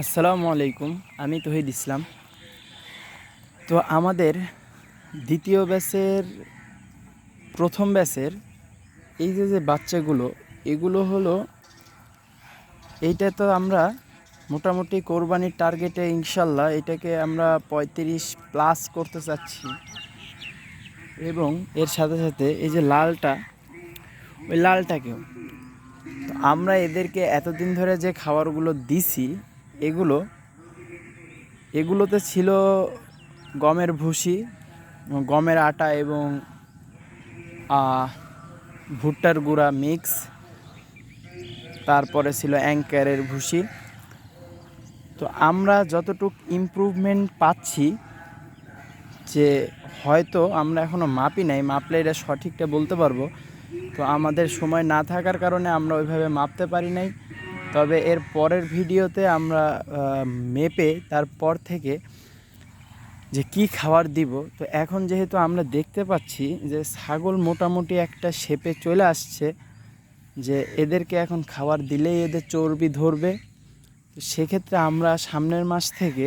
আসসালামু আলাইকুম, আমি তহিদ ইসলাম। তো আমাদের দ্বিতীয় ব্যাচের প্রথম ব্যাচের এই যে যে বাচ্চাগুলো, এগুলো হলো, এইটা তো আমরা মোটামুটি কোরবানির টার্গেটে ইনশাল্লাহ এটাকে আমরা পঁয়ত্রিশ প্লাস করতে চাচ্ছি। এবং এর সাথে সাথে এই যে লালটা, ওই লালটাকেও। তো আমরা এদেরকে এতদিন ধরে যে খাবারগুলো দিছি এগুলো, এগুলোতে ছিল গমের ভুসি, গমের আটা এবং ভুট্টার গুঁড়া মিক্স। তারপরে ছিল অ্যাঙ্কারের ভুসি। তো আমরা যতটুক ইমপ্রুভমেন্ট পাচ্ছি, যে হয়তো আমরা এখনও মাপি নাই, মাপলে এটা সঠিকটা বলতে পারব। তো আমাদের সময় না থাকার কারণে আমরা ওইভাবে মাপতে পারি নাই। তবে এর পরের ভিডিওতে আমরা মেপে তারপর থেকে যে কি খাবার দিব, তো এখন যেহেতু আমরা দেখতে পাচ্ছি যে ছাগল মোটামুটি একটা শেপে চলে আসছে, যে এদেরকে এখন খাবার দিলেই এদের চর্বি ধরবে, তো সেক্ষেত্রে আমরা সামনের মাস থেকে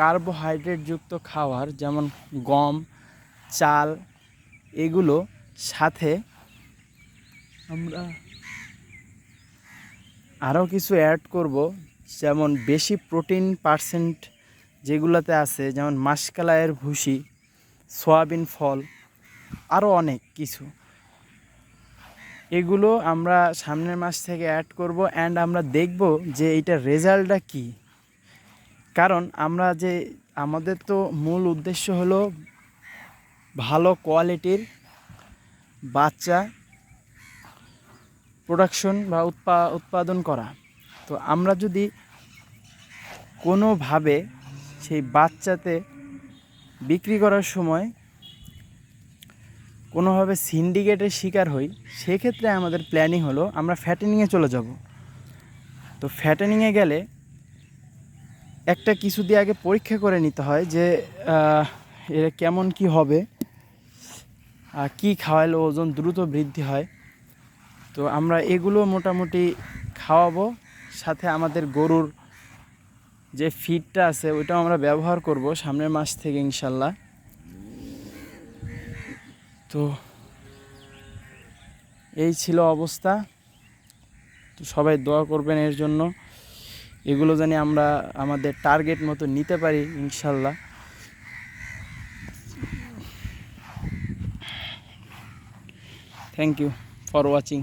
কার্বোহাইড্রেটযুক্ত খাবার যেমন গম, চাল, এগুলো সাথে আমরা আরও কিছু অ্যাড করব, যেমন বেশি প্রোটিন পার্সেন্ট যেগুলোতে আছে, যেমন মাসকালাইয়ের ভুসি, সয়াবিন ফল, আরও অনেক কিছু। এগুলো আমরা সামনের মাস থেকে অ্যাড করব অ্যান্ড আমরা দেখব যে এইটার রেজাল্টটা কী। কারণ আমরা যে, আমাদের তো মূল উদ্দেশ্য হলো ভালো কোয়ালিটির বাচ্চা প্রোডাকশন বা উৎপা, উৎপাদন করা। তো আমরা যদি কোনোভাবে সেই বাচ্চাতে বিক্রি করার সময় কোনোভাবে সিন্ডিকেটের শিকার হই, সেক্ষেত্রে আমাদের প্ল্যানিং হলো আমরা ফ্যাটেনিংয়ে চলে যাব। তো ফ্যাটেনিংয়ে গেলে একটা কিছু দিয়ে আগে পরীক্ষা করে নিতে হয় যে এরা কেমন কি হবে কী খাওয়ালে ওজন দ্রুত বৃদ্ধি হয়। তো আমরা এগুলো মোটামুটি খাওয়াবো। সাথে আমাদের গরুর যে ফিডটা আছে, ওইটাও আমরা ব্যবহার করব সামনের মাস থেকে ইনশাল্লাহ। তো এই ছিল অবস্থা। তো সবাই দোয়া করবেন এর জন্য। এগুলো জানি আমরা আমাদের টার্গেট মতো নিতে পারি ইনশাল্লাহ। Thank you for watching